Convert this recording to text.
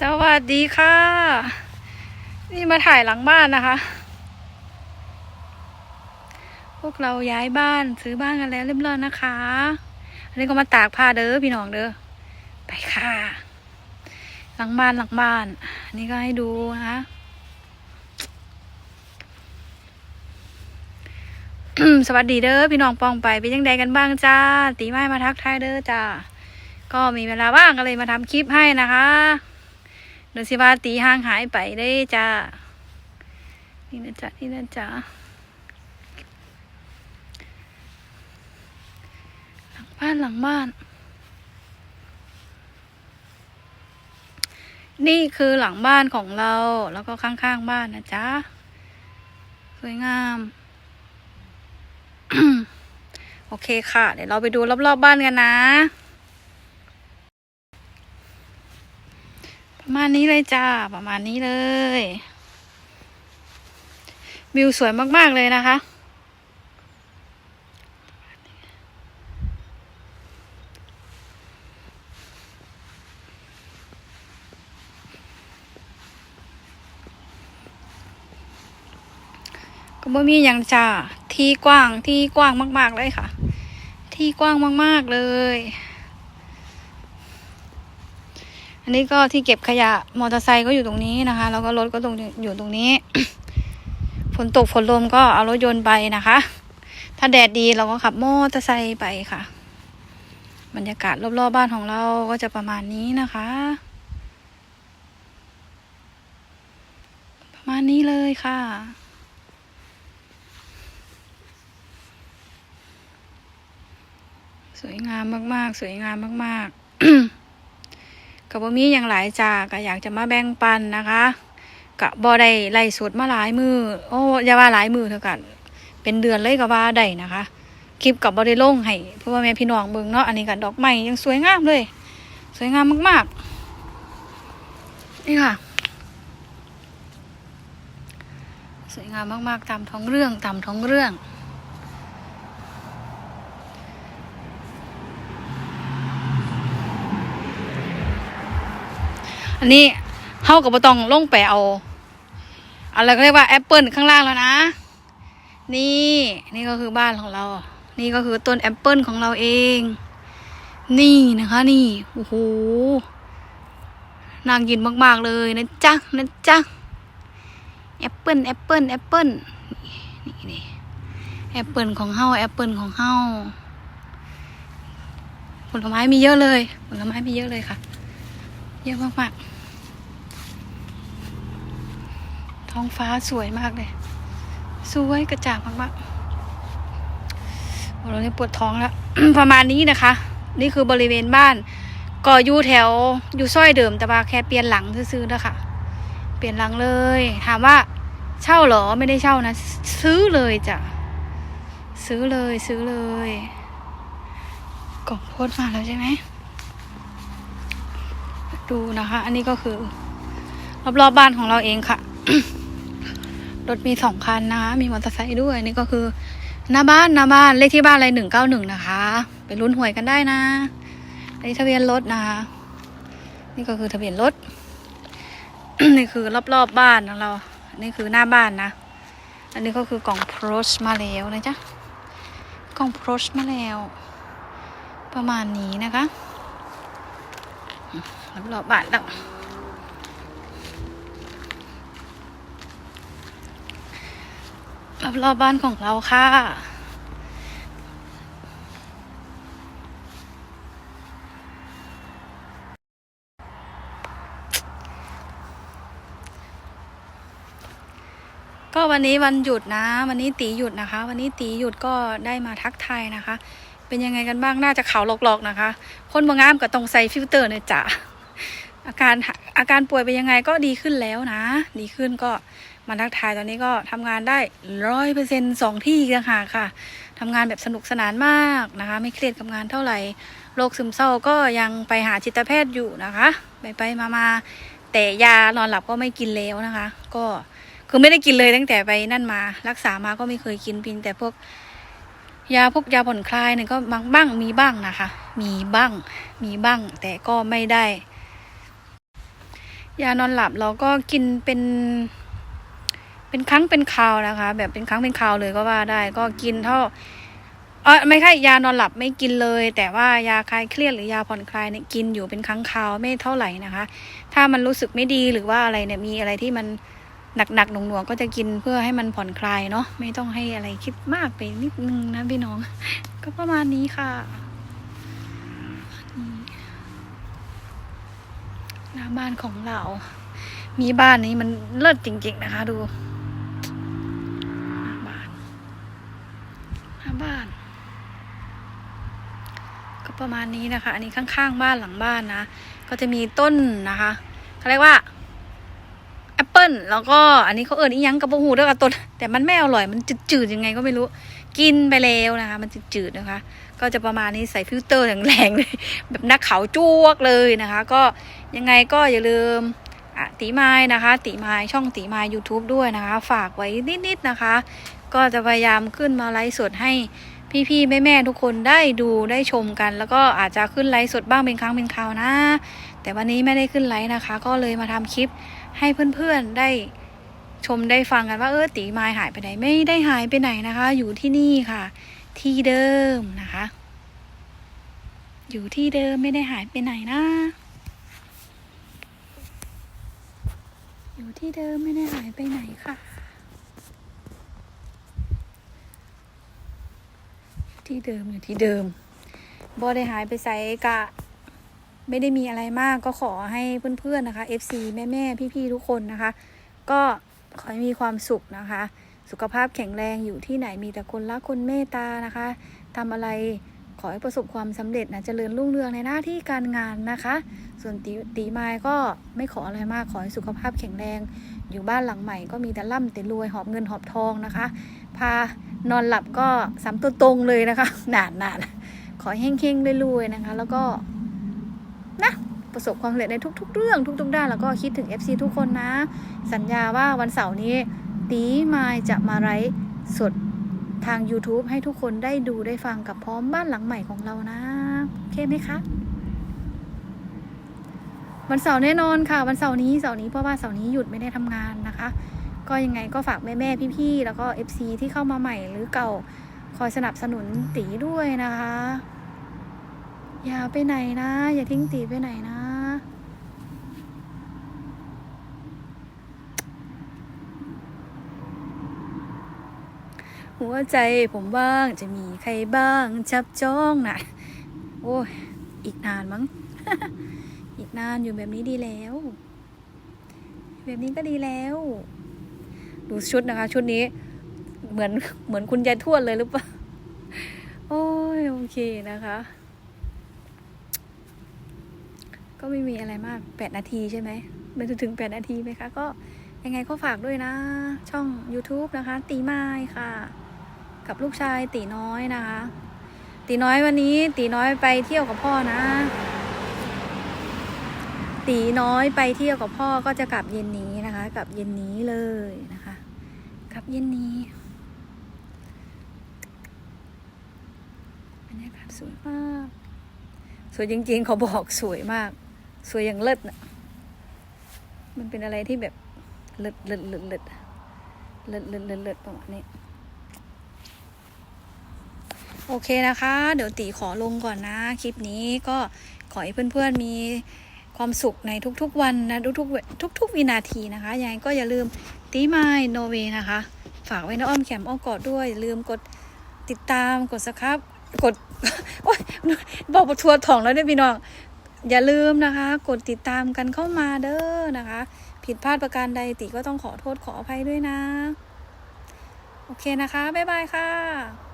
สวัสดีค่ะ นี่มาถ่ายหลังบ้านนะคะ พวกเราย้ายบ้านซื้อบ้านกันแล้วเรียบร้อยนะคะอันนี้ก็มาตากผ้าเด้อพี่น้องเด้อไปค่ะ หลังบ้านหลังบ้านนนี้ก็ให้ดูนะคะสวัสดีเด้อพี่น้องปองไปเป็นยังไงกันบ้างจ้า ตีไม้มาทักทายเด้อจ้าก็มีเวลาว่างก็เลยมาทำคลิปให้นะคะ เดี๋ยวสิว่าตีห่างหายไปได้จ้า นี่นะจ๊ะนี่นะจ๊ะหลังบ้านหลังบ้าน นี่คือหลังบ้านของเราแล้วก็ข้างๆบ้านนะจ๊ะ สวยงามโอเคค่ะ เดี๋ยวเราไปดูรอบๆบ้านกันนะ ประ มาณนี้เลยจ้า ประมาณนี้เลย วิวสวยมาก ๆ เลยนะคะ ก็บ่มีอย่างจ้า ที่กว้างที่กว้างมาก ๆ เลยค่ะ ที่กว้างมาก ๆ เลย อันนี้ก็ที่เก็บขยะมอเตอร์ไซค์ก็อยู่ตรงนี้นะคะ แล้วก็รถก็ตรงอยู่ตรงนี้ ฝนตกฝนลมก็เอารถยนต์ไปนะคะ ถ้าแดดดีเราก็ขับมอเตอร์ไซค์ไปค่ะ บรรยากาศรอบๆบ้านของเราก็จะประมาณนี้นะคะ ประมาณนี้เลยค่ะสวยงามมาก ๆ สวยงามมาก ๆ กับบ่มีอย่างหลายจาก็อยากจะมาแบ่งปันนะคะกะบ่ได้ไล่สดมาหลายมือโอ้อย่าว่าหลายมือเท่ากันเป็นเดือนเลยก็ว่าได้นะคะ คลิปกับบ่ได้ลงให้เพราะว่าแม่พี่น้องเบิ่งเนาะอันนี้ก็ดอกไม้ยังสวยงามเลย สวยงามมากๆ นี่ค่ะ สวยงามมากๆตามท้องเรื่องตามท้องเรื่อง อันนี้เฮากับบ่ต้องลงไปเอาอะไรก็เรียกว่าแอปเปิลข้างล่างแล้วนะ นี่นี่ก็คือบ้านของเรา นี่ก็คือต้นแอปเปิลของเราเอง นี่นะคะ นี่โอ้โหน่ากินมาก ๆ เลยนะจ๊ะนะจ๊ะแอปเปิลแอปเปิลแอปเปิลนี่นี่แอปเปิลของเฮาแอปเปิลของเฮาผลไม้มีเยอะเลย ผลไม้มีเยอะเลยค่ะ เยอะมากๆ ท้องฟ้าสวยมากเลย สวยกระจ่างมากๆโอ้เราเนี่ยปวดท้องแล้ว ประมาณนี้นะคะ นี่คือบริเวณบ้านก็อยู่แถวอยู่ซอยเดิมแต่ว่าแค่เปลี่ยนหลังซื้อๆนะคะเปลี่ยนหลังเลย ถามว่าเช่าเหรอไม่ได้เช่านะ ซื้อเลยจ้ะซื้อเลยซื้อเลยกล่องโพสมาแล้วใช่ไหมดูนะคะ อันนี้ก็คือ รอบๆบบ้านของเราเองค่ะ รถมีสองคันนะคะ มีมอเตอร์ไซค์ด้วย นี่ก็คือ หน้าบ้านหน้าบ้านเลขที่บ้านอะไรหนึ่งเก้าหนึ่งนะคะ ไปลุ้นหวยกันได้นะอันนี้ทะเบียนรถนะคะ นี่ก็คือทะเบียนรถ นี่คือรอบๆบบ้านของเรานนี้คือหน้าบ้านนะ อันนี้ก็คือกล่องโพสมาแล้วนะจ๊ะ กล่องโพสมาแล้ว ประมาณนี้นะคะรอบๆบ้านแล้ว รอบๆบ้านของเราค่ะ ก็วันนี้วันหยุดนะ วันนี้ตีหยุดนะคะ วันนี้ตีหยุดก็ได้มาทักทายนะคะ เป็นยังไงกันบ้างน่าจะขาวหลอกๆนะคะ คนบางงามก็ต้องใส่ฟิลเตอร์เนี่ยจ้ะอาการอาการป่วยเป็นยังไงก็ดีขึ้นแล้วนะ ดีขึ้นก็ มาทักทายตอนนี้ก็ทำงานได้ร้อยเปอร์เซ็นสองที่ต่างหากค่ะทำงานแบบสนุกสนานมากนะคะ ไม่เครียดกับงานเท่าไหร่โรคซึมเศร้าก็ยังไปหาจิตแพทย์อยู่นะคะ ไปไปมามาแต่ยานอนหลับก็ไม่กินแล้วนะคะ ก็คือไม่ได้กินเลยตั้งแต่ไปนั่นมา รักษามาก็ไม่เคยกินเพียงแต่พวกยาพวกยาผ่อนคลายเนี่ยก็บางบ้างมีบ้างนะคะ มีบ้าง มีบ้าง แต่ก็ไม่ได้ ยานอนหลับเราก็กินเป็น เป็นครั้งเป็นคราวนะคะ แบบเป็นครั้งเป็นคราวเลยก็ว่าได้ ก็กินเท่าเออไม่ใช่ยานอนหลับไม่กินเลย แต่ว่ายาคลายเครียดหรือยาผ่อนคลายเนี่ยกินอยู่เป็นครั้งคราวไม่เท่าไหร่นะคะ ถ้ามันรู้สึกไม่ดีหรือว่าอะไรเนี่ยมีอะไรที่มันหนักๆหน่วงๆก็จะกินเพื่อให้มันผ่อนคลายเนาะไม่ต้องให้อะไรคิดมากไปนิดนึงนะพี่น้อง ก็ประมาณนี้ค่ะนี่หน้าบ้านของเรา มีบ้านนี้มันเลิศจริง ๆ นะคะ ดูหน้าบ้านหน้าบ้าน ก็ ประมาณนี้นะคะ อันนี้ข้างๆบ้านหลังบ้านนะ ก็จะมีต้นนะคะเขาเรียกว่าแอปเปิลแล้วก็อันนี้เขาเอิญอียังกระโปหูด้วยกับต้นแต่มันไม่อร่อยมันจืดๆยังไงก็ไม่รู้ กินไปแล้วนะคะ มันจืดๆนะคะ ก็จะประมาณนี้ใส่ฟิลเตอร์แรงๆเลยแบบนักเขาจ้วกเลยนะคะ ก็ยังไงก็อย่าลืมอะตีไม้นะคะ ตีไม้ช่องตีไม้ YouTube ด้วยนะคะ ฝากไว้นิดๆนะคะ ก็จะพยายามขึ้นมาไลฟ์สดให้ พี่ๆแม่ๆทุกคนได้ดูได้ชมกัน แล้วก็อาจจะขึ้นไลฟ์สดบ้างเป็นครั้งเป็นคราวนะ แต่วันนี้ไม่ได้ขึ้นไลฟ์นะคะ ก็เลยมาทำคลิปให้เพื่อนๆได้ชมได้ฟังกันว่าเออตีไม้หายไปไหนไม่ได้หายไปไหนนะคะ อยู่ที่นี่ค่ะ ที่เดิมนะคะ อยู่ที่เดิมไม่ได้หายไปไหนนะ อยู่ที่เดิมไม่ได้หายไปไหนค่ะ ที่เดิมอยู่ที่เดิมบอได้หายไปใส่กะ ไม่ได้มีอะไรมากก็ขอให้เพื่อนๆนะคะ FC แม่ๆพี่ๆทุกคนนะคะ ก็ขอให้มีความสุขนะคะ สุขภาพแข็งแรงอยู่ที่ไหนมีแต่คนรักคนเมตตานะคะทำอะไรขอให้ประสบความสำเร็จนะเจริญรุ่งเรืองในหน้าที่การงานนะคะ ส่วนตีตีไม้ก็ไม่ขออะไรมากขอให้สุขภาพแข็งแรง อยู่บ้านหลังใหม่ก็มีแต่ร่ำแต่รวยหอบเงินหอบทองนะคะ พานอนหลับก็สามตัวตรงเลยนะคะหนานนานขอให้เฮงๆรวยๆนะคะ แล้วก็นะประสบความสำเร็จในทุก ๆ เรื่องทุก ๆ ด้านแล้วก็คิดถึง FC ทุกคนนะ สัญญาว่าวันเสาร์นี้ตีมายจะมาไลฟ์สดทาง YouTube ให้ทุกคนได้ดูได้ฟังกับพร้อมบ้านหลังใหม่ของเรานะ โอเคไหมคะ วันเสาร์แน่นอนค่ะ วันเสาร์นี้เสาร์นี้เพราะว่าเสาร์นี้หยุดไม่ได้ทำงานนะคะ ก็ยังไงก็ฝากแม่แม่พี่ๆแล้วก็ FC ที่เข้ามาใหม่หรือเก่าคอยสนับสนุนตีด้วยนะคะ อย่าไปไหนนะ อย่าทิ้งตีไปไหนนะหัวใจผมบ้างจะมีใครบ้าง จับจ้องนะโอ้ย อีกนานมั้ง อีกนานอยู่แบบนี้ดีแล้ว แบบนี้ก็ดีแล้ว ดูชุดนะคะ ชุดนี้เหมือนเหมือนคุณยายทวดเลยหรือเปล่า โอ้ยโอเคนะคะ ก็ไม่มีอะไรมากแปดนาทีใช่ไหมไม่ถึงแปดนาทีไหมคะ ก็ยังไงก็ฝากด้วยนะ ช่อง YouTube นะคะ ตีไม้ค่ะ กับลูกชายตีน้อยนะคะ ตีน้อยวันนี้ ตีน้อยไปเที่ยวกับพ่อนะ ตีน้อยไปเที่ยวกับพ่อก็จะกลับเย็นนี้นะคะ กลับเย็นนี้เลยนะคะ กลับเย็นนี้บรรยากาศสวยมาก สวยจริงๆ เขาบอกสวยมาก สวยอย่างเลิศนะมันเป็นอะไรที่แบบเลิศเลิศเลิศเลิศเลิศเลิศเลิศประมาณนี้โอเคนะคะ เดี๋ยวตีขอลงก่อนนะ คลิปนี้ก็ขอให้เพื่อนๆมี ความสุขในทุกๆวันนะทุกๆทุก ๆ วินาทีนะคะยังไงก็อย่าลืมตีไมายโนเวนะคะ ฝากไว้ในอ้อมแขมอ้อมกอดด้วยอย่าลืมกดติดตามกดสครับกดโอ๊ยบอกปทัวร์ถ่องแล้วเนี่ยพี่น้องอย่าลืมนะคะ กดติดตามกันเข้ามาเด้อนะคะ ผิดพลาดประการใดติก็ต้องขอโทษขออภัยด้วยนะ โอเคนะคะ บ๊ายบายค่ะ